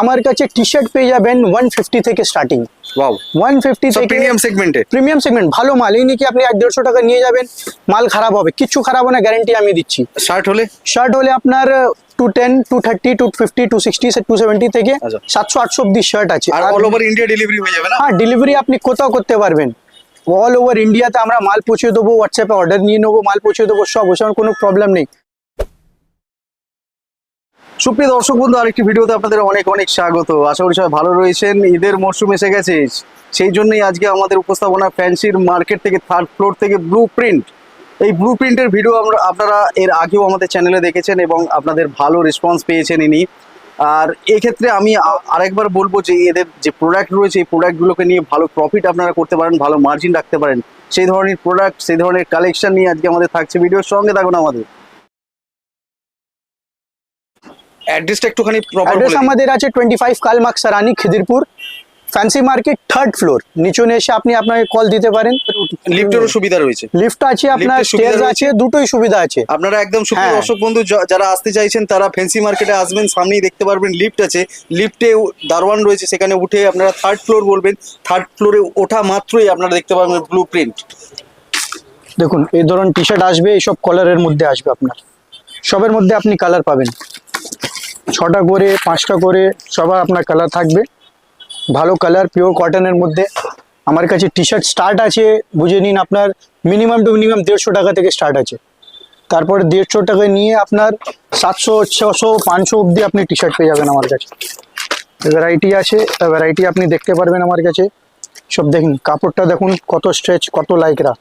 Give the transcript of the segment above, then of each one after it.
আমার কাছে টি শার্ট পেয়ে যাবেন ওয়ান ফিফটি থেকে স্টার্টিং ওয়ান ফিফটি প্রিমিয়াম সেগমেন্টে প্রিমিয়াম সেগমেন্ট ভালো মাল। এই নিয়ে আপনি এক দেড়শো টাকা নিয়ে যাবেন? মাল খারাপ হবে। কিচ্ছু খারাপ হবে না গ্যারেন্টি আমি দিচ্ছি। শার্ট হলে? শার্ট হলে আপনার two ten two thirty two fifty two sixty two seventy থেকে আচ্ছা। সাতশো আটশো অব্দি শার্ট আছে। আর আর অল ওভার ইন্ডিয়া ডেলিভারি হয়ে যাবে না? হ্যাঁ ডেলিভারি আপনি কোথাও করতে পারবেন। অল ওভার ইন্ডিয়াতে আমরা মাল পৌঁছে দেবো হোয়াটসঅ্যাপে অর্ডার নিয়ে নেব মাল পৌঁছে দেবো সব ওসব কোনো প্রবলেম নেই। সুপ্রিয় দর্শক বন্ধু, আরেকটি ভিডিওতে আপনাদের অনেক অনেক স্বাগত। আশা করি সবাই ভালো রয়েছেন। ঈদের মরশুম এসে গেছে। সেই জন্যই আজকে আমাদের উপস্থাপনা ফ্যান্সির মার্কেট থেকে থার্ড ফ্লোর থেকে ব্লু প্রিন্ট এই ব্লু প্রিন্টের ভিডিও আমরা, আপনারা এর আগেও আমাদের চ্যানেলে দেখেছেন এবং আপনাদের ভালো রেসপন্স পেয়েছেন ইনি। আর এক্ষেত্রে আমি আরেকবার বলব যে, এদের যে প্রোডাক্ট রয়েছে, এই প্রোডাক্টগুলোকে নিয়ে ভালো প্রফিট আপনারা করতে পারেন, ভালো মার্জিন রাখতে পারেন। সেই ধরনের প্রোডাক্ট সেই ধরনের কালেকশন নিয়ে আজকে আমাদের থাকছে। ভিডিওর সঙ্গে থাকুন আমাদের। অ্যাড্রেসটা একটুখানি প্রপার অ্যাড্রেস আমাদের আছে twenty five Karl Marx Sarani Khidirpur fancy market third floor নিচে এসে আপনি আপনাকে কল দিতে পারেন। লিফটেরও সুবিধা রয়েছে। লিফট আছে আপনার সুবিধা রয়েছে? আছে দুটোই সুবিধা আছে। আপনারা একদম সুপ্রিয় হ্যাঁ। দর্শক বন্ধু যারা আসতে চাইছেন তারা ফ্যান্সি মার্কেটে আসবেন সামনেই দেখতে পারবেন লিফট আছে। লিফটে দারওয়ান রয়েছে সেখানে উঠে আপনারা থার্ড ফ্লোর বলবেন। থার্ড ফ্লোরে ওঠা মাত্রই আপনারা দেখতে পারবেন ব্লু প্রিন্ট দেখুন এই ধরুন টি শার্ট আসবে এইসব কালারের মধ্যে আসবে আপনার। সবের মধ্যে আপনি কালার পাবেন। ছটা করে, পাঁচটা করে, সবার আপনার কালার থাকবে। ভালো কালার পিওর কটনের মধ্যে। আমার কাছে টি শার্ট স্টার্ট আছে, বুঝে নিন আপনার মিনিমাম টু মিনিমাম দেড়শো টাকা থেকে স্টার্ট আছে। তারপরে দেড়শো টাকা নিয়ে আপনার সাতশো, ছশো, পাঁচশো অবধি আপনি টি শার্ট পেয়ে যাবেন আমার কাছে। ভ্যারাইটি আছে ভ্যারাইটি আপনি দেখতে পারবেন আমার কাছে। সব দেখুন, কাপড়টা দেখুন, কত স্ট্রেচ কত লাইকরা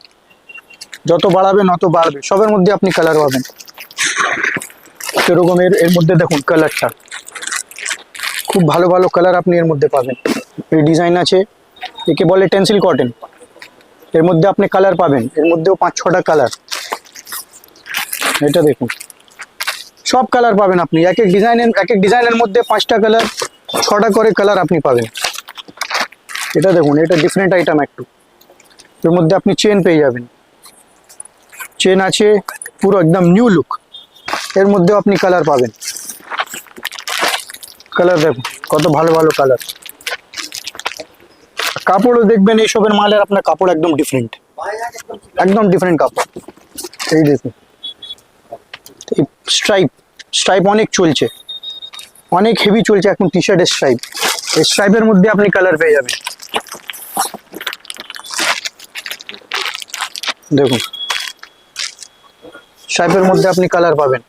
যত বাড়াবেন, অত বাড়বে। সবের মধ্যে আপনি কালার পাবেন। সেরকম এর এর মধ্যে দেখুন কালারটা খুব ভালো ভালো কালার আপনি এর মধ্যে পাবেন। এই ডিজাইন আছে, একে বলে টেন্সিল কটন এর মধ্যে আপনি কালার পাবেন, এর মধ্যেও পাঁচ ছটা কালার এটা দেখুন। সব কালার পাবেন আপনি। এক এক ডিজাইনের এক এক ডিজাইনের মধ্যে পাঁচটা কালার ছটা করে কালার আপনি পাবেন। এটা দেখুন, এটা ডিফারেন্ট আইটেম একটু। এর মধ্যে আপনি চেন পেয়ে যাবেন। চেন আছে, পুরো একদম নিউ লুক এর মধ্যেও আপনি কালার পাবেন। কালার দেখুন, কত ভালো ভালো কালার কাপড়ও দেখবেন এইসবের মালের আপনার কাপড় একদম ডিফারেন্ট একদম ডিফারেন্ট কাপড়। এই দেখুন। স্ট্রাইপ স্ট্রাইপ অনেক চলছে। অনেক হেভি চলছে, এখন টি শার্টের স্ট্রাইপ এই স্ট্রাইপের মধ্যে আপনি কালার পেয়ে যাবেন। দেখুন। স্ট্রাইপের মধ্যে আপনি কালার পাবেন।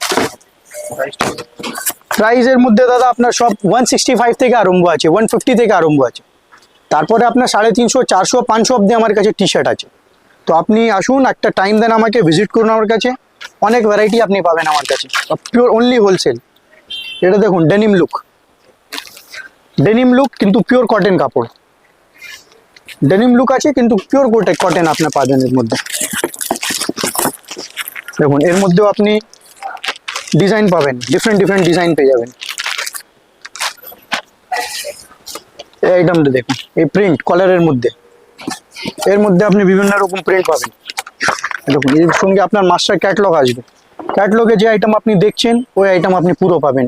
প্রাইসের মধ্যে দাদা আপনার সব ওয়ান সিক্সটি ফাইভ থেকে আরম্ভ আছে ওয়ান ফিফটি থেকে আরম্ভ আছে। তারপরে আপনার সাড়ে তিনশো, চারশো, পাঁচশো অব্দি আমার কাছে টি শার্ট আছে। তো আপনি আসুন, একটা টাইম দেন আমাকে ভিজিট করুন আমার কাছে। অনেক ভ্যারাইটি আপনি পাবেন আমার কাছে। পিওর অনলি হোলসেল এটা দেখুন ডেনিম লুক ডেনিম লুক কিন্তু পিওর কটন কাপড়। ডেনিম লুক আছে, কিন্তু পিওর কটন আপনার পাবেন এর মধ্যে। দেখুন, এর মধ্যেও আপনি ডিজাইন পাবেন ডিফারেন্ট ডিফারেন্ট ডিজাইন পেয়ে যাবেন। এই আইটেমটা দেখুন, এই প্রিন্ট কলারের মধ্যে। এর মধ্যে আপনি বিভিন্ন রকম প্রিন্ট পাবেন। দেখুন, এর সঙ্গে আপনার মাস্টার ক্যাটলগ আসবে। ক্যাটলগে যে আইটেম আপনি দেখছেন, ওই আইটেম আপনি পুরো পাবেন।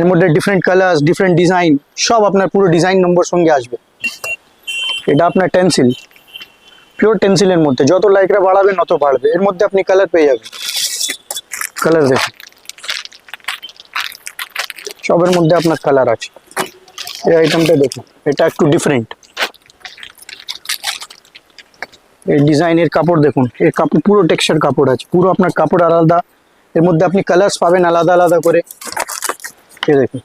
এর মধ্যে ডিফারেন্ট কালার্স ডিফারেন্ট ডিজাইন সব আপনার পুরো ডিজাইন নম্বর সঙ্গে আসবে। এটা আপনার টেন্সিল পিওর টেন্সিলের মধ্যে। যত লাইকরা বাড়াবেন তত বাড়বে। এর মধ্যে আপনি কালার পেয়ে যাবেন। কালার দেখুন। সবের মধ্যে আপনার কালার আছে। এই আইটেমটা দেখুন। এটা একটু ডিফারেন্ট এই ডিজাইনের কাপড় দেখুন। এর কাপড়, পুরো টেক্সচার কাপড় আছে। পুরো আপনার কাপড় আলাদা। এর মধ্যে আপনি কালার্স পাবেন আলাদা আলাদা করে। এই দেখুন।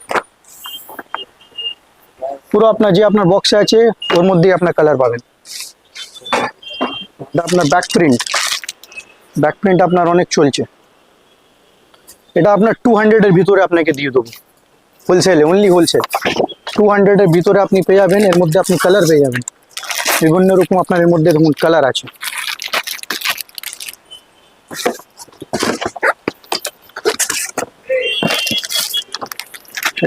পুরো আপনার যে আপনার বক্সে আছে, ওর মধ্যেই আপনার কালার পাবেন। এটা আপনার ব্যাক প্রিন্ট ব্যাক প্রিন্ট আপনার অনেক চলছে। এটা আপনার টু হান্ড্রেডের ভিতরে আপনাকে দিয়ে দেবো। হোলসেলে অনলি হোলসেল টু হান্ড্রেডের ভিতরে আপনি পেয়ে যাবেন, এর মধ্যে আপনি কালার পেয়ে যাবেন। বিভিন্ন রকম আপনার এর মধ্যে দেখুন কালার আছে।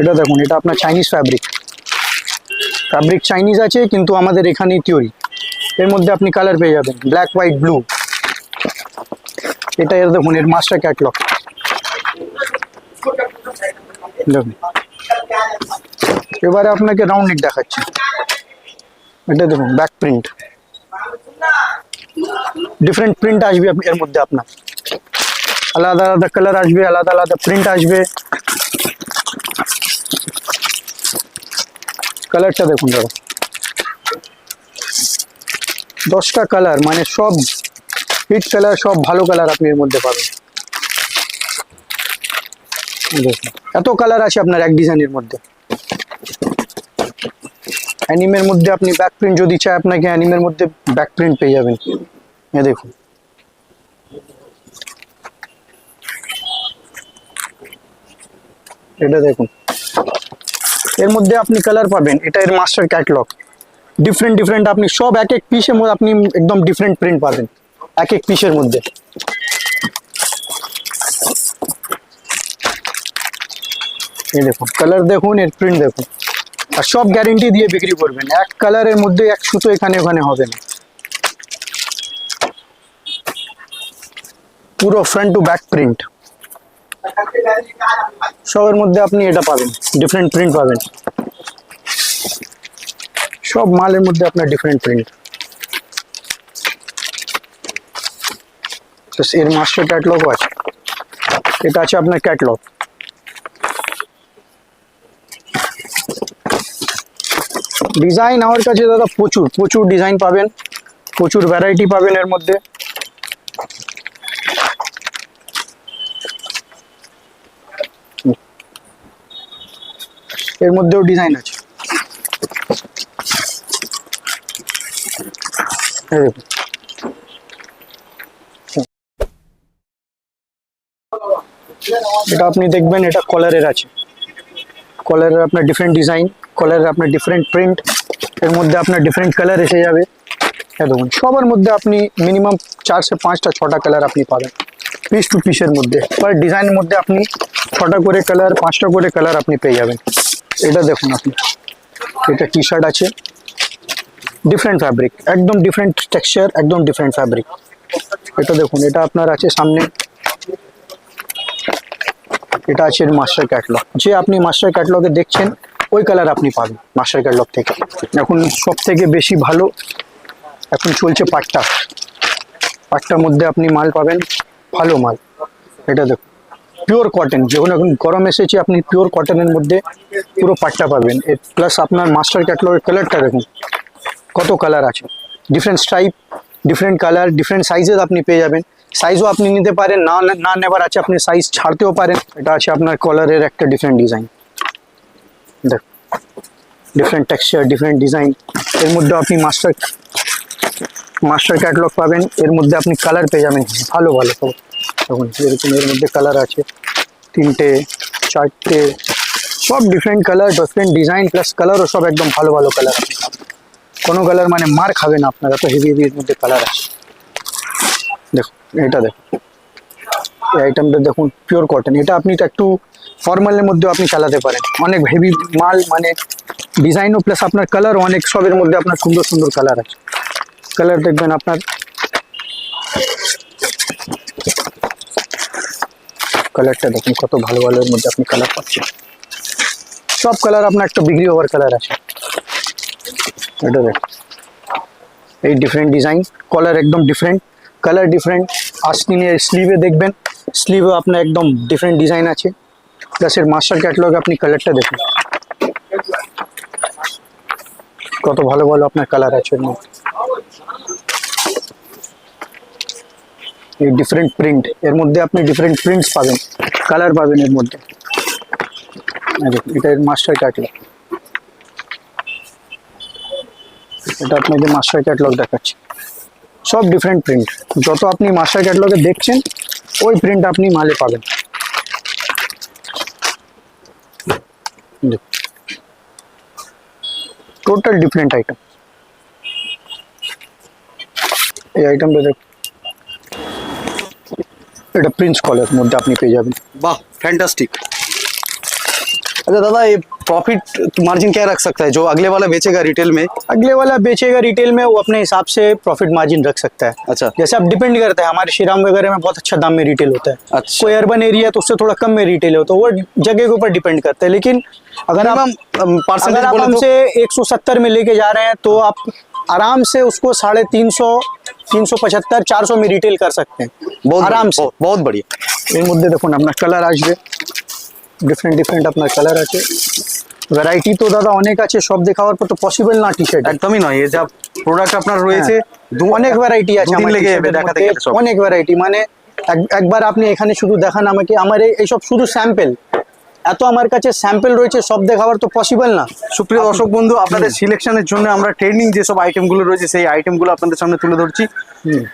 এটা দেখুন, এটা আপনার চাইনিজ ফ্যাব্রিক ফ্যাব্রিক চাইনিজ আছে, কিন্তু আমাদের এখানেই থিওরি এর মধ্যে আপনি কালার পেয়ে যাবেন ব্ল্যাক হোয়াইট ব্লু এটা এর দেখুন, এর মাস্টার ক্যাটলগ দেখুন। এবারে আপনাকে রাউন্ড নেক দেখাচ্ছি। এটা দেখুন ব্যাক প্রিন্ট ডিফারেন্ট প্রিন্ট আসবে এর মধ্যে আপনার। আলাদা আলাদা কালার আসবে, আলাদা আলাদা প্রিন্ট আসবে। কালারটা দেখুন দাদা দশটা কালার মানে সব হিট কালার সব ভালো কালার আপনি এর মধ্যে পাবেন। এত কালার আছে আপনার এক ডিজাইনের মধ্যে। অ্যানিমের মধ্যে আপনি ব্যাক প্রিন্ট যদি চাই আপনাকে অ্যানিমের মধ্যে ব্যাক প্রিন্ট পেয়ে যাবেন। এ দেখুন। এটা দেখুন। এর মধ্যে আপনি কালার পাবেন, এটা এর মাস্টার ক্যাটলগ ডিফারেন্ট ডিফারেন্ট আপনি সব এক এক পিসের মধ্যে আপনি একদম ডিফারেন্ট প্রিন্ট পাবেন। এক এক পিসের মধ্যে। দেখুন কালার দেখুন, এর প্রিন্ট দেখুন। আর সব গ্যারেন্টি দিয়ে বিক্রি করবেন। এক কালারের মধ্যে এক সুতো এখানে, ওখানে হবে না। পুরো ফ্রন্ট টু ব্যাক প্রিন্ট সবের মধ্যে আপনি এটা পাবেন। ডিফারেন্ট প্রিন্ট পাবেন। সব মালের মধ্যে আপনার ডিফারেন্ট প্রিন্ট এর মাস্টার ক্যাটলগও আছে। এটা আছে আপনার ক্যাটলগ ডিজাইন আমার কাছে দাদা প্রচুর প্রচুর ডিজাইন পাবেন। প্রচুর ভ্যারাইটি পাবেন এর মধ্যে। এর মধ্যেও ডিজাইন আছে এই দেখুন। এটা আপনি দেখবেন, এটা কলারের আছে। কলারের আপনার ডিফারেন্ট ডিজাইন কলারের আপনার ডিফারেন্ট প্রিন্ট এর মধ্যে আপনার ডিফারেন্ট কালার এসে যাবে। হ্যাঁ দেখুন, সবার মধ্যে আপনি মিনিমাম চার সে পাঁচটা, ছটা কালার আপনি পাবেন। পিস টু পিসের মধ্যে। পার ডিজাইনের মধ্যে আপনি ছটা করে কালার পাঁচটা করে কালার আপনি পেয়ে যাবেন। এটা দেখুন আপনি। এটা টি শার্ট আছে। ডিফারেন্ট ফ্যাব্রিক একদম ডিফারেন্ট টেক্সচার একদম ডিফারেন্ট ফ্যাব্রিক এটা দেখুন, এটা আপনার আছে সামনে। এটা আছে মাস্টার ক্যাটলগ যে আপনি মাস্টার ক্যাটলগে দেখছেন, ওই কালার আপনি পাবেন মাস্টার ক্যাটলগ থেকে। এখন সব থেকে বেশি ভালো এখন চলছে পাট্টা। পাট্টার মধ্যে আপনি মাল পাবেন, ভালো মাল। এটা দেখুন পিওর কটন যখন এখন গরম এসেছে, আপনি পিওর কটনের মধ্যে পুরো পাট্টা পাবেন। প্লাস আপনার মাস্টার ক্যাটলগের কালারটা দেখুন। কত কালার আছে? Different stripe different colour different সাইজের আপনি পেয়ে যাবেন। সাইজও আপনি নিতে পারেন, না না নেবার আছে আপনি সাইজ ছাড়তেও পারেন। এটা আছে আপনার কলারের একটা ডিফারেন্ট ডিজাইন দেখ ডিফারেন্ট টেক্সচার ডিফারেন্ট ডিজাইন এর মধ্যে আপনি মাস্টার মাস্টার ক্যাটলগ পাবেন। এর মধ্যে আপনি কালার পেয়ে যাবেন। ভালো ভালো সব দেখুন, এরকম এর মধ্যে কালার আছে। তিনটে, চারটে, সব different colour different design plus কালারও সব একদম ভালো ভালো কালার আপনি। কোনো কালার মানে মার খাবে না আপনার, এত হেভি হেভি এর মধ্যে কালার আছে। দেখুন এটা দেখুন। এই আইটেমটা দেখুন পিওর কটন এটা আপনি একটু ফর্মালের মধ্যেও আপনি চালাতে পারেন। অনেক হেভি মাল মানে ডিজাইনও প্লাস আপনার কালার অনেক, সবের মধ্যে আপনার সুন্দর সুন্দর কালার আছে। কালার দেখবেন আপনার। কালারটা দেখুন, কত ভালো ভালো মধ্যে আপনি কালার পাচ্ছেন। সব কালার আপনার একটা বিক্রি হওয়ার কালার আছে। এই ডিফারেন্ট ডিজাইন কলার একদম ডিফারেন্ট কালার ডিফারেন্ট আস্তিনের স্লিভে দেখবেন স্লিভে আপনার একদম ডিফারেন্ট ডিজাইন আছে প্লাস এর মাস্টার ক্যাটলগে আপনি কালারটা দেখুন কত ভালো ভালো আপনার কালার আছে এর মধ্যে এই ডিফারেন্ট প্রিন্ট এর মধ্যে আপনি ডিফারেন্ট প্রিন্টস পাবেন কালার পাবেন এর মধ্যে এটা এর মাস্টার ক্যাটলগ এটা আপনাকে মাস্টার ক্যাটলগ দেখাচ্ছি। সব ডিফারেন্ট প্রিন্ট যত আপনি মাস্টার ক্যাটলগে দেখছেন, ওই প্রিন্ট আপনি মালে পাবেন। টোটাল ডিফারেন্ট আইটেম এই আইটেমটা দেখ। এটা প্রিন্স কলের মধ্যে আপনি পেয়ে যাবেন। বাহ ফ্যান্টাস্টিক अच्छा दादा ये प्रॉफिट मार्जिन क्या रख सकता है? जो अगले वाला बेचेगा रिटेल में? अगले वाला बेचेगा रिटेल में वो अपने हिसाब से प्रॉफिट मार्जिन रख सकता है। अच्छा। जैसे आप डिपेंड करते हैं हमारे श्रीराम वगैरह में बहुत अच्छा दाम में रिटेल होता है। अच्छा। कोई अर्बन एरिया है तो उससे थोड़ा कम में रिटेल होता है तो वो जगह के ऊपर डिपेंड करता है। लेकिन अगर हम um, पार्सल तो- हमसे एक सौ सत्तर में लेके जा रहे हैं तो आप आराम से उसको साढ़े तीन सौ तीन सौ पचहत्तर चार सौ में रिटेल कर सकते हैं। बहुत आराम से। बहुत बढ़िया। ये मुद्दे देखो ना अपना कलर आज दे। ডিফারেন্ট ডিফারেন্ট আপনার কালার আছে। ভ্যারাইটি তো দাদা অনেক আছে সব দেখাবার পর তো পসিবল না টি শার্ট একদমই নয় এই যা প্রোডাক্ট আপনার রয়েছে দু অনেক ভ্যারাইটি আছে আমার লেগে যাবে দেখাতে অনেক ভ্যারাইটি মানে এক- একবার আপনি এখানে শুধু দেখান আমাকে আমার এই- এইসব শুধু স্যাম্পল এত আমার কাছে স্যাম্পেল রয়েছে সব দেখাবার তো পসিবল না। সুপ্রিয় দর্শক বন্ধু আপনাদের সিলেকশনের জন্য আমরা ট্রেন্ডিং যেসব আইটেমগুলো রয়েছে সেই আইটেমগুলো আপনাদের সামনে তুলে ধরছি।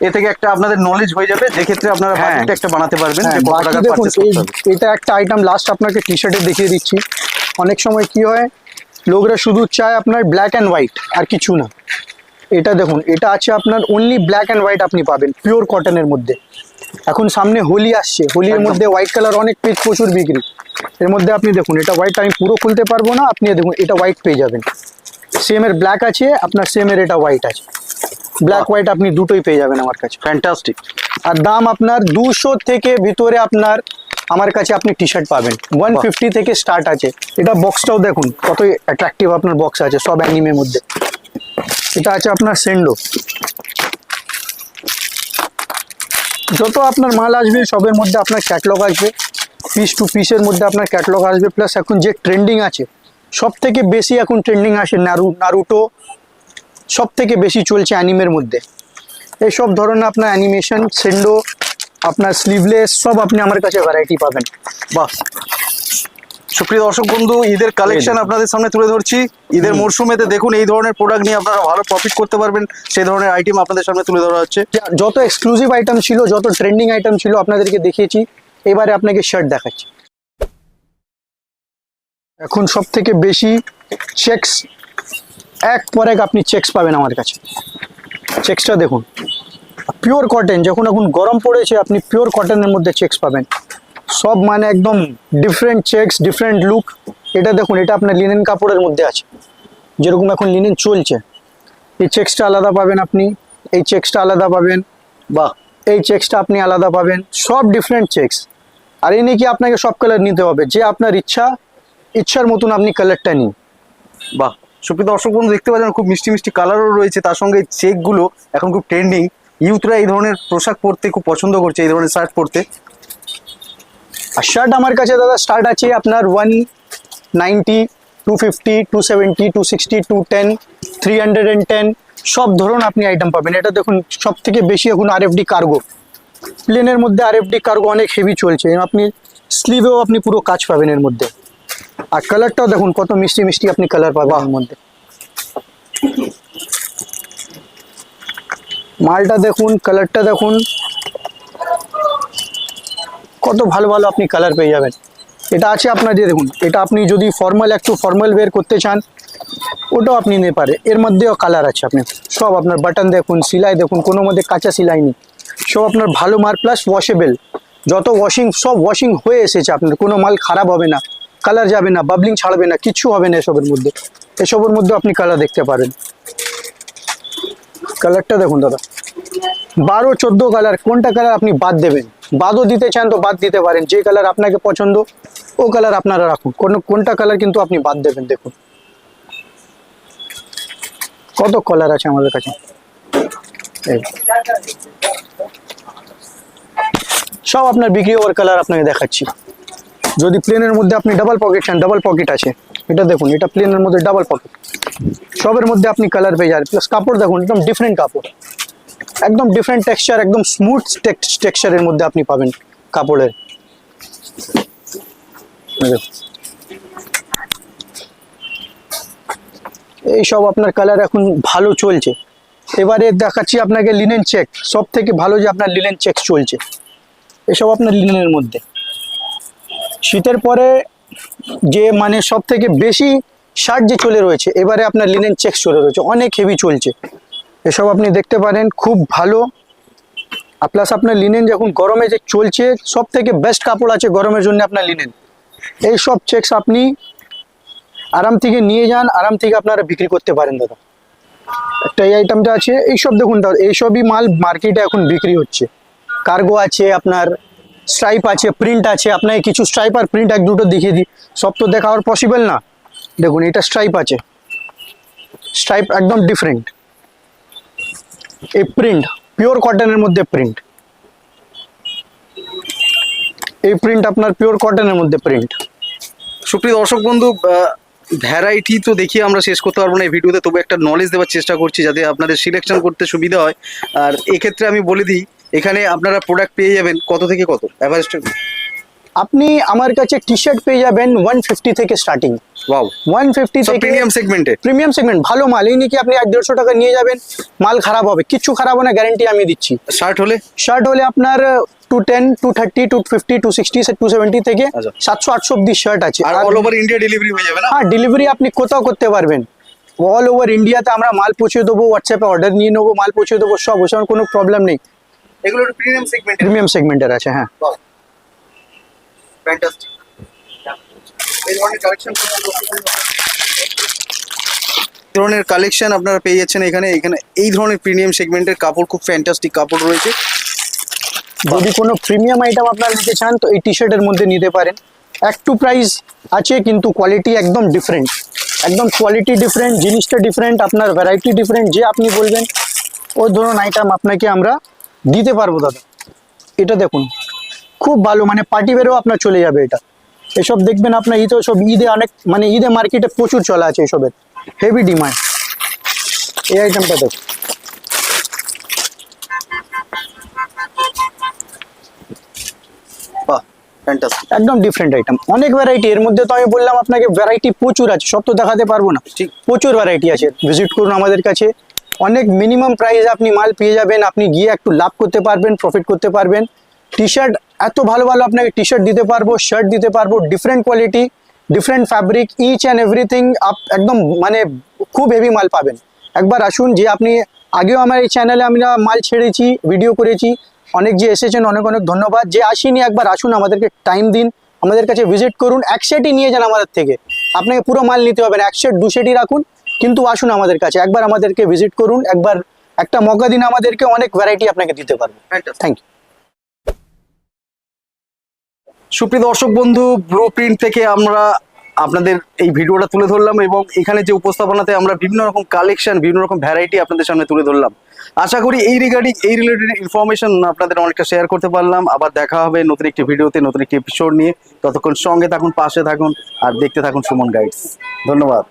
এ থেকে একটা আপনাদের নলেজ হয়ে যাবে যে ক্ষেত্রে আপনারা হ্যাঁ। বাজেট একটা বানাতে পারবেন যে হ্যাঁ, কত টাকা দেখুন পারচেজ করতে হবে। এটা একটা আইটেম লাস্ট আপনাকে টি শার্টে দেখিয়ে দিচ্ছি। অনেক সময় কি হয় লোকরা শুধু চায় আপনার ব্ল্যাক অ্যান্ড হোয়াইট আর কিছু না। এটা দেখুন এটা আছে আপনার অনলি ব্ল্যাক অ্যান্ড হোয়াইট আপনি পাবেন পিওর কটনের মধ্যে। এখন সামনে হোলি আসছে। হোলির মধ্যে হোয়াইট কালার অনেক পেজ প্রচুর বিক্রি। এর মধ্যে আপনি দেখুন এটা হোয়াইট আমি পুরো খুলতে পারব না আপনি দেখুন এটা হোয়াইট পেয়ে যাবেন। সেমের ব্ল্যাক আছে আপনার সেমের এটা হোয়াইট আছে। ব্ল্যাক হোয়াইট আপনি দুটোই পেয়ে যাবেন আমার কাছে। ফ্যান্টাস্টিক আর দাম আপনার দুশো থেকে ভিতরে আপনার আমার কাছে আপনি টি শার্ট পাবেন ওয়ান ফিফটি থেকে স্টার্ট আছে। এটা বক্সটাও দেখুন কত অ্যাট্রাকটিভ আপনার বক্স আছে সব অ্যানিমের মধ্যে। এটা আছে আপনার সেন্ডো যত আপনার মাল আসবে, সবের মধ্যে আপনার ক্যাটলগ আসবে। পিস টু পিসের মধ্যে আপনার ক্যাটলগ আসবে। প্লাস এখন যে ট্রেন্ডিং আছে সব থেকে বেশি এখন ট্রেন্ডিং আসে নারু, নারুটো। সব থেকে বেশি চলছে অ্যানিমের মধ্যে। এইসব ধরনের আপনার অ্যানিমেশন সেন্ডো আপনার স্লিভলেস সব আপনি আমার কাছে ভ্যারাইটি পাবেন। বাহ সুপ্রিয় দর্শক বন্ধু ঈদের কালেকশন আপনাদের সামনে তুলে ধরছি। ঈদের মরশুমেতে দেখুন এই ধরনের প্রোডাক্ট নিয়ে আপনারা ভালো প্রফিট করতে পারবেন। সেই ধরনের আইটেম আপনাদের সামনে তুলে ধরা হচ্ছে। যত এক্সক্লুসিভ আইটেম ছিল যত ট্রেন্ডিং আইটেম ছিল আপনাদেরকে দেখিয়েছি। এবারে আপনাকে শার্ট দেখাচ্ছি। এখন সব থেকে বেশি চেক্স এক পর এক আপনি চেক্স পাবেন আমার কাছে। চেক্সটা দেখুন। পিওর কটন যখন এখন গরম পড়েছে আপনি পিওর কটনের মধ্যে চেক্স পাবেন। সব মানে একদম ডিফারেন্ট চেক্স ডিফারেন্ট লুক এটা দেখুন, এটা আপনার লিনেন কাপড়ের মধ্যে আছে। যেরকম এখন লিনেন চলছে। এই চেক্সটা আলাদা পাবেন আপনি। এই চেক্সটা আলাদা পাবেন। বাহ! এই চেক্সটা আপনি আলাদা পাবেন। সব ডিফারেন্ট চেক্স আর এই নিয়ে কি আপনাকে সব কালার নিতে হবে। যে আপনার ইচ্ছা, ইচ্ছার মতন আপনি কালারটা নিন। বাহ! সুপ্রিয় দর্শক বন্ধু, দেখতে পাচ্ছেন খুব মিষ্টি মিষ্টি কালারও রয়েছে। তার সঙ্গে চেকগুলো এখন খুব ট্রেন্ডিং ইউথরা এই ধরনের পোশাক পরতে খুব পছন্দ করছে, এই ধরনের শার্ট পরতে। আর শার্ট আমার কাছে দাদা স্টার্ট আছে আপনার one ninety two fifty two seventy two sixty two ten three hundred and ten সব ধরুন আপনি আইটেম পাবেন। এটা দেখুন সব থেকে বেশি এখন আর এফ ডি কার্গো প্লেনের মধ্যে আর এফ ডি কার্গো অনেক হেভি চলছে। আপনি স্লিভেও আপনি পুরো কাজ পাবেন এর মধ্যে। আর কালারটাও দেখুন, কত মিষ্টি মিষ্টি আপনি কালার পাবেন এর মধ্যে। মালটা দেখুন কালারটা দেখুন। কত ভালো ভালো আপনি কালার পেয়ে যাবেন। এটা আছে আপনার যে দেখুন, এটা আপনি যদি ফর্মাল একটু ফর্মাল ওয়্যার করতে চান, ওটাও আপনি নিতে পারে এর মধ্যেও কালার আছে আপনি। সব আপনার বাটন দেখুন, সেলাই দেখুন, কোনো মধ্যে কাঁচা সেলাই নেই। সব আপনার ভালো মাল প্লাস ওয়াশেবল যত ওয়াশিং সব ওয়াশিং হয়ে এসেছে আপনার, কোনো মাল খারাপ হবে না। কালার যাবে না বাবলিং ছাড়বে না, কিচ্ছু হবে না এসবের মধ্যে। এসবের মধ্যে আপনি কালার দেখতে পারেন। কালারটা দেখুন দাদা। বারো, চোদ্দ কালার কোনটা কালার আপনি বাদ দেবেন? বাদও দিতে চান তো বাদ দিতে পারেন। যে কালার আপনাকে পছন্দ, ও কালার আপনারা রাখুন। কোন, কোনটা কালার কিন্তু আপনি বাদ দেবেন, দেখুন। কত কালার আছে আমাদের কাছে? সব আপনার বিক্রি হওয়ার কালার আপনাকে দেখাচ্ছি। যদি প্লেনের মধ্যে আপনি ডাবল পকেট চান ডাবল পকেট আছে। এটা দেখুন, এটা প্লেনের মধ্যে ডাবল পকেট সবের মধ্যে আপনি কালার পেয়ে যাবেন। প্লাস কাপড় দেখুন, একদম ডিফারেন্ট কাপড়। একদম ডিফারেন্ট টেক্সচার একদম স্মুথ টেক্সচারের মধ্যে আপনি পাবেন কাপড়ের। এই দেখুন। এই সব আপনার কালার এখন ভালো চলছে। এবারে দেখাচ্ছি আপনাকে লিনেন চেক সব থেকে ভালো যে আপনার লিনেন চেক চলছে। এসব আপনার লিনেনের মধ্যে। শীতের পরে যে মানে সব থেকে বেশি শার্ট যে চলে রয়েছে, এবারে আপনার লিনেন চেক চলে রয়েছে। অনেক হেভি চলছে। এসব আপনি দেখতে পারেন, খুব ভালো। আর প্লাস আপনার লিনেন যখন গরমে যে চলছে সব থেকে বেস্ট কাপড় আছে গরমের জন্য আপনার লিনেন এই সব চেকস আপনি আরাম থেকে নিয়ে যান, আরাম থেকে আপনারা বিক্রি করতে পারেন দাদা। একটা এই আইটেমটা আছে, এইসব দেখুন দাদা, এইসবই মাল মার্কেটে এখন বিক্রি হচ্ছে। কার্গো আছে আপনার স্ট্রাইপ আছে প্রিন্ট আছে, আপনাকে কিছু স্ট্রাইপ আর প্রিন্ট এক দুটো দেখিয়ে দিই। সব তো দেখাওয়ার পসিবল না। দেখুন, এটা স্ট্রাইপ আছে। স্ট্রাইপ একদম ডিফারেন্ট এই প্রিন্ট পিওর কটনের মধ্যে প্রিন্ট এই প্রিন্ট আপনার পিওর কটনের মধ্যে প্রিন্ট সুপ্রিয় দর্শক বন্ধু ভ্যারাইটি তো দেখিয়ে আমরা শেষ করতে পারব না এই ভিডিওতে, তবু একটা নলেজ দেওয়ার চেষ্টা করছি যাতে আপনাদের সিলেকশন করতে সুবিধা হয়। আর এক্ষেত্রে আমি বলে দিই, এখানে আপনারা প্রোডাক্ট পেয়ে যাবেন, কত থেকে কত? অ্যাভারেজটা আপনি আমার কাছে টি শার্ট পেয়ে যাবেন ওয়ান ফিফটি থেকে স্টার্টিং ওয়াও ওয়ান ফিফটি থেকে প্রিমিয়াম সেগমেন্টে প্রিমিয়াম সেগমেন্ট ভালো মাল। এই নাকি আপনি এক দেড়শো টাকা নিয়ে যাবেন? মাল খারাপ হবে। কিচ্ছু খারাপ হবে না গ্যারেন্টি আমি দিচ্ছি। শার্ট হলে? শার্ট হলে আপনার two ten two thirty two fifty two sixty two seventy থেকে আচ্ছা। সাতশো আটশো অব্দি শার্ট আছে। আর আর অল ওভার ইন্ডিয়া ডেলিভারি হয়ে যাবে না? হ্যাঁ ডেলিভারি আপনি কোথাও করতে পারবেন। অল ওভার ইন্ডিয়াতে আমরা মাল পৌঁছে দেবো হোয়াটসঅ্যাপে অর্ডার নিয়ে নেব মাল পৌঁছে দেবো সব ওসব কোনো প্রবলেম নেই। এগুলো প্রিমিয়াম সেগমেন্টে প্রিমিয়াম সেগমেন্টের আছে হ্যাঁ। ফ্যান্টাস্টিক এই ধরনের কালেকশন ধরনের কালেকশন আপনারা পেয়ে যাচ্ছেন এখানে। এখানে এই ধরনের প্রিমিয়াম সেগমেন্টের কাপড় খুব ফ্যান্টাস্টিক কাপড় রয়েছে। যদি কোনো প্রিমিয়াম আইটেম আপনারা নিতে চান তো এই টি শার্টের মধ্যে নিতে পারেন। একটু প্রাইস আছে কিন্তু কোয়ালিটি একদম ডিফারেন্ট একদম কোয়ালিটি ডিফারেন্ট জিনিসটা ডিফারেন্ট আপনার ভ্যারাইটি ডিফারেন্ট যে আপনি বলবেন ওই ধরুন আইটেম আপনাকে আমরা দিতে পারব দাদা। এটা দেখুন। খুব ভালো মানে পার্টি বেরও আপনার চলে যাবে এটা। এসব দেখবেন আপনার ঈদে সব ঈদে অনেক মানে ঈদে মার্কেটে প্রচুর চলা আছে এসবের। হেভি ডিমান্ড এই আইটেমটা ফ্যান্টাস্টিক একদম ডিফারেন্ট আইটেম অনেক ভ্যারাইটি এর মধ্যে তো আমি বললাম আপনাকে ভ্যারাইটি প্রচুর আছে সব তো দেখাতে পারব না। ঠিক। প্রচুর ভ্যারাইটি আছে। ভিজিট করুন আমাদের কাছে। অনেক মিনিমাম প্রাইসে আপনি মাল পেয়ে যাবেন আপনি গিয়ে একটু লাভ করতে পারবেন প্রফিট করতে পারবেন। টি শার্ট এত ভালো ভালো আপনাকে টি শার্ট দিতে পারব শার্ট দিতে পারব different quality different fabric each and everything up একদম মানে খুব হেভি মাল পাবেন। একবার আসুন যে আপনি আগেও আমার এই চ্যানেলে আমরা মাল ছেড়েছি ভিডিও করেছি অনেক যে এসেছেন অনেক অনেক ধন্যবাদ। যে আসিনি একবার আসুন আমাদেরকে টাইম দিন আমাদের কাছে ভিজিট করুন এক সেটই নিয়ে যান আমাদের থেকে। আপনাকে পুরো মাল নিতে হবে না এক সেট দু সেটই রাখুন কিন্তু আসুন আমাদের কাছে একবার আমাদেরকে ভিজিট করুন একবার একটা মৌকা দিন আমাদেরকে অনেক ভ্যারাইটি আপনাকে দিতে পারব। থ্যাংক ইউ সুপ্রিয় দর্শক বন্ধু ব্লু প্রিন্ট থেকে আমরা আপনাদের এই ভিডিওটা তুলে ধরলাম এবং এখানে যে উপস্থাপনাতে আমরা বিভিন্ন রকম কালেকশন বিভিন্ন রকম ভ্যারাইটি আপনাদের সামনে তুলে ধরলাম। আশা করি এই রিগার্ডিং এই রিলেটেড ইনফরমেশন আপনাদের অনেকটা শেয়ার করতে পারলাম। আবার দেখা হবে নতুন একটি ভিডিওতে, নতুন একটি এপিসোড নিয়ে। ততক্ষণ সঙ্গে থাকুন, পাশে থাকুন, আর দেখতে থাকুন সুমন গাইডস ধন্যবাদ।